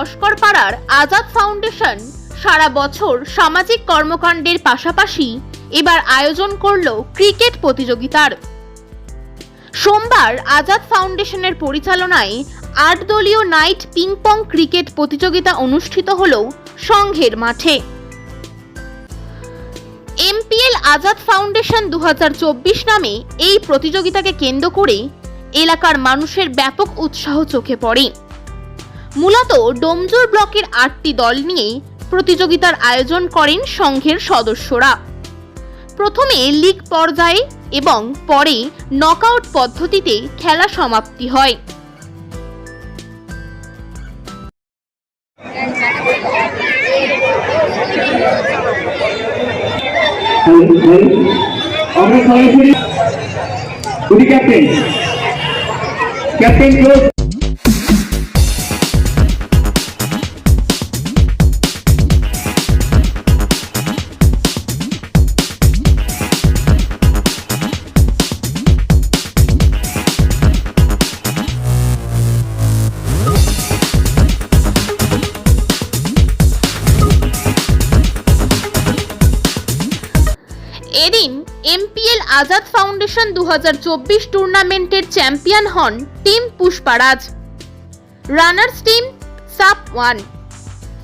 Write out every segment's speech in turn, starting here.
সোমবার আজাদ ফাউন্ডেশন সারা বছর সামাজিক কর্মকাণ্ডের পাশাপাশি এবার আয়োজন করল ক্রিকেট প্রতিযোগিতার। সোমবার আজাদ ফাউন্ডেশনের পরিচালনায় আট দলীয় নাইট পিং পং ক্রিকেট প্রতিযোগিতা অনুষ্ঠিত হল সংঘের মাঠে। এমপিএল আজাদ ফাউন্ডেশন দু হাজার চব্বিশ নামে এই প্রতিযোগিতাকে কেন্দ্র করে এলাকার মানুষের ব্যাপক উৎসাহ চোখে পড়ে। মূলত ডোমজোর ব্লকের আটটি দল নিয়ে প্রতিযোগিতার আয়োজন করেন সংঘের সদস্যরা। প্রথমে লিগ পর্যায়ে এবং পরে নকআউট পদ্ধতিতে খেলা সমাপ্তি হয়। ক্যাপ্টেন ক্যাপ্টেন ক্লোজ এদিন এমপিএল আজাদ ফাউন্ডেশন দু হাজার চব্বিশ টুর্নামেন্টের চ্যাম্পিয়ন হন টিম পুষ্পারাজ। রানার্স টিম সাপ ওয়ান।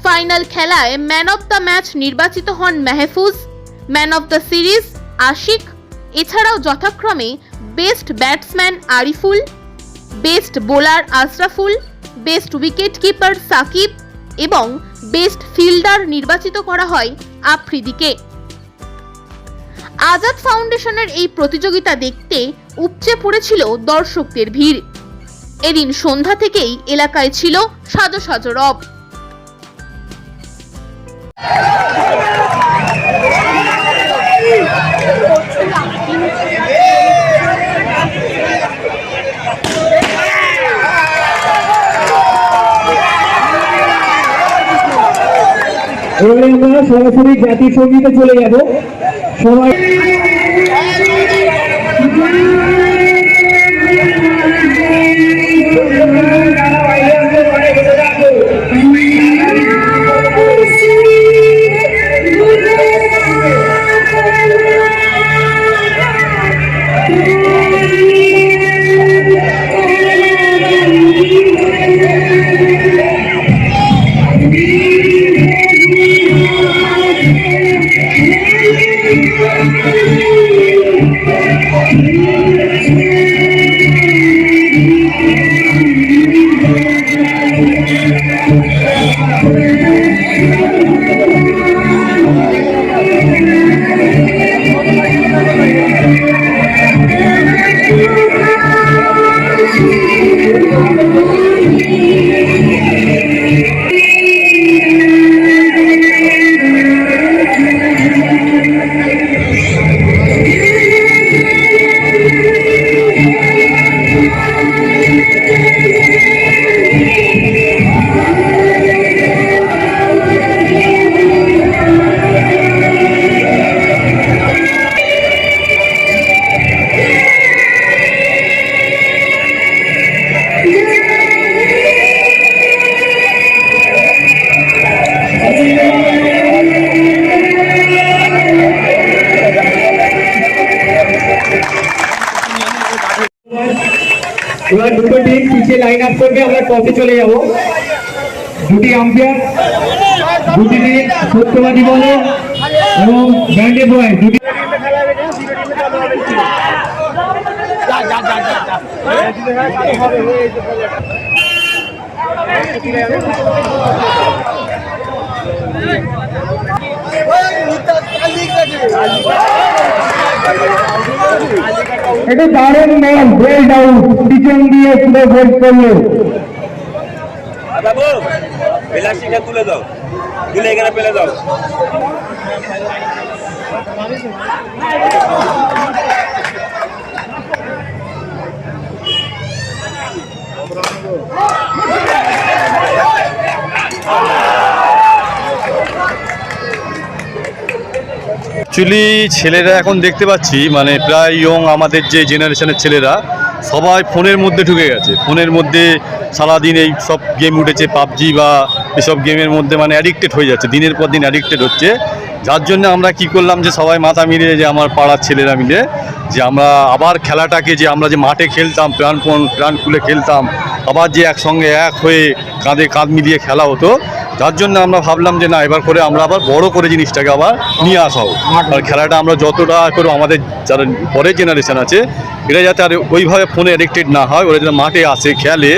ফাইনাল খেলায় ম্যান অফ দ্য ম্যাচ নির্বাচিত হন Mehfuz, man of the series Ashik, এছাড়াও যথাক্রমে best batsman Ariful, best bowler Ashraful, best wicket keeper Sakib এবং বেস্ট ফিল্ডার নির্বাচিত করা হয় আফ্রিদিকে। আজাদ ফাউন্ডেশনের এই প্রতিযোগিতা দেখতে উপচে পড়েছিল দর্শকদের ভিড়। এদিন সন্ধ্যা থেকেই এলাকায় ছিল সাজো সাজো রব সরাসরি জাতীয় সঙ্গীতে চলে যাব। সবাই এবার দুটো টিম পিছিয়ে লাইন আপ করবে, আমরা টসে চলে যাব। দুটি আম্পায়ার দুটি টিম সত্যবাদী বলে এবং ব্যান্ডে বয় দুটি এটা দারুণ বল বেল্ট আউট পিছন দিয়ে পুরো ভোট করল। বাবু প্লাস্টিকটা তুলে দাও। তুলে এখানে ফেলে দাও। অ্যাকচুয়ালি ছেলেরা এখন দেখতে পাচ্ছি মানে প্রায় ইয়ং আমাদের যে জেনারেশনের ছেলেরা, সবাই ফোনের মধ্যে ঢুকে গেছে। ফোনের মধ্যে সারাদিন এই সব গেম উঠেছে, পাবজি বা এসব গেমের মধ্যে মানে অ্যাডিক্টেড হয়ে যাচ্ছে, দিনের পর দিন অ্যাডিক্টেড হচ্ছে। যার জন্য আমরা কি করলাম যে সবাই মাথা মিলিয়ে যে আমার পাড়ার ছেলেরা মিলে যে আমরা আবার খেলাটাকে যে আমরা যে মাঠে খেলতাম, প্রাণপণ প্রাণ খুলে খেলতাম, আবার যে একসঙ্গে এক হয়ে কাঁধে কাঁধ মিলিয়ে খেলা হতো। যার জন্য আমরা ভাবলাম যে না, এবার করে আমরা আবার বড় করে জিনিসটাকে আবার নিয়ে আসা হোক। আর খেলাটা আমরা যতটা করে আমাদের যারা পরের জেনারেশন আছে এটা যাতে আর ওইভাবে ফোনে অ্যাডিক্টেড না হয়, ওরা যাতে মাঠে আসে, খেলে।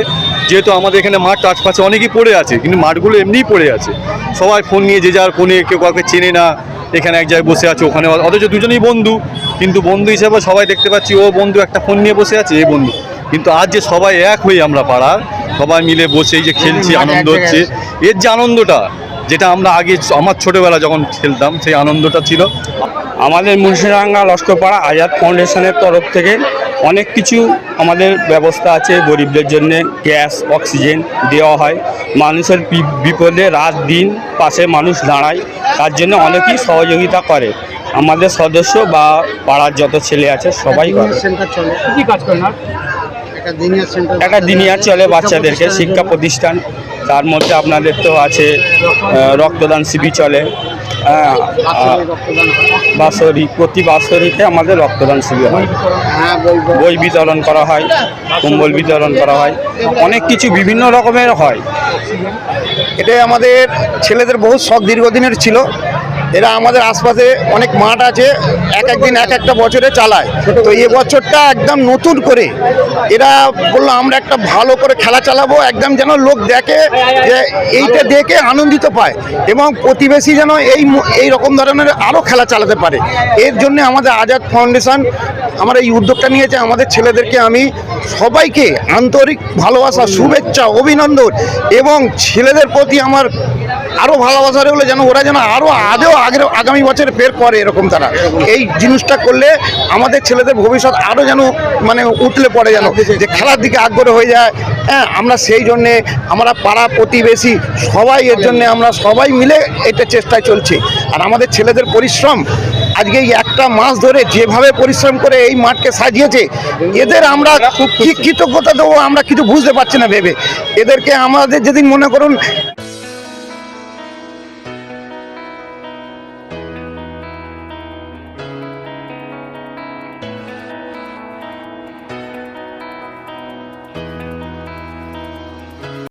যেহেতু আমাদের এখানে মাঠ আশপাশে অনেকই পড়ে আছে, কিন্তু মাঠগুলো এমনিই পড়ে আছে। সবাই ফোন নিয়ে যে যার ফোনে কেউ কাউকে চেনে না, এখানে এক জায়গায় বসে আছে, ওখানে অথচ দুজনেই বন্ধু। কিন্তু বন্ধু হিসেবে সবাই দেখতে পাচ্ছি, ও বন্ধু একটা ফোন নিয়ে বসে আছে, এ বন্ধু। কিন্তু আজ যে সবাই এক হয়ে আমরা পাড়ার সবাই মিলে বসে এই যে খেলছি আনন্দ হচ্ছে। এর যে আনন্দটা যেটা আমরা আগে আমার ছোটোবেলা যখন খেলতাম সেই আনন্দটা ছিল। আমাদের মুন্সিডাঙ্গা লস্করপাড়া আজাদ ফাউন্ডেশনের তরফ থেকে অনেক কিছু আমাদের ব্যবস্থা আছে গরিবদের জন্য। গ্যাস অক্সিজেন দেওয়া হয়। মানুষের বিপদে রাত দিন পাশে মানুষ দাঁড়ায়। তার জন্য অনেকেই সহযোগিতা করে। আমাদের সদস্য বা পাড়ার যত ছেলে আছে সবাই করে। একটা দিনিয়া দিনিয়ার চলে বাচ্চাদেরকে শিক্ষা প্রতিষ্ঠান। তার মধ্যে আপনাদের তো আছে রক্তদান শিবির চলে। হ্যাঁ, হয়। বাৎসরিক প্রতি বাৎসরিকে আমাদের রক্তদান শিবির হয়। হ্যাঁ বই বিতরণ করা হয় কম্বল বিতরণ করা হয়। অনেক কিছু বিভিন্ন রকমের হয়। এটাই আমাদের ছেলেদের বহু শখ দীর্ঘদিনের ছিল। এরা আমাদের আশপাশে অনেক মাঠ আছে, এক একদিন এক একটা বছরে চালায়। তো এ বছরটা একদম নতুন করে এরা বলল, আমরা একটা ভালো করে খেলা চালাবো, একদম যেন লোক দেখে, যে এইটা দেখে আনন্দিত পায় এবং প্রতিবেশী যেন এই এই রকম ধরনের আরও খেলা চালাতে পারে। এর জন্য আমাদের আজাদ ফাউন্ডেশন আমার এই উদ্যোগটা নিয়েছে। আমাদের ছেলেদেরকে আমি সবাইকে আন্তরিক ভালোবাসা, শুভেচ্ছা, অভিনন্দন এবং ছেলেদের প্রতি আমার আরও ভালোবাসা হলে যেন ওরা যেন আরও আদেও আগের আগামী বছরে ফের করে এরকম তারা। এই জিনিসটা করলে আমাদের ছেলেদের ভবিষ্যৎ আরও যেন মানে উতলে পড়ে যেন, যে খেলার দিকে আগ্রহ হয়ে যায়। হ্যাঁ আমরা সেই জন্যে আমরা পাড়া প্রতিবেশী সবাই এর জন্যে আমরা সবাই মিলে এটা চেষ্টায় চলছে। আর আমাদের ছেলেদের পরিশ্রম, আজকে এই একটা মাস ধরে যেভাবে পরিশ্রম করে এই মাঠকে সাজিয়েছে, এদের আমরা কি কৃতজ্ঞতা দেবো আমরা কিছু বুঝতে পারছি না ভেবে। এদেরকে আমাদের যেদিন মনে করুন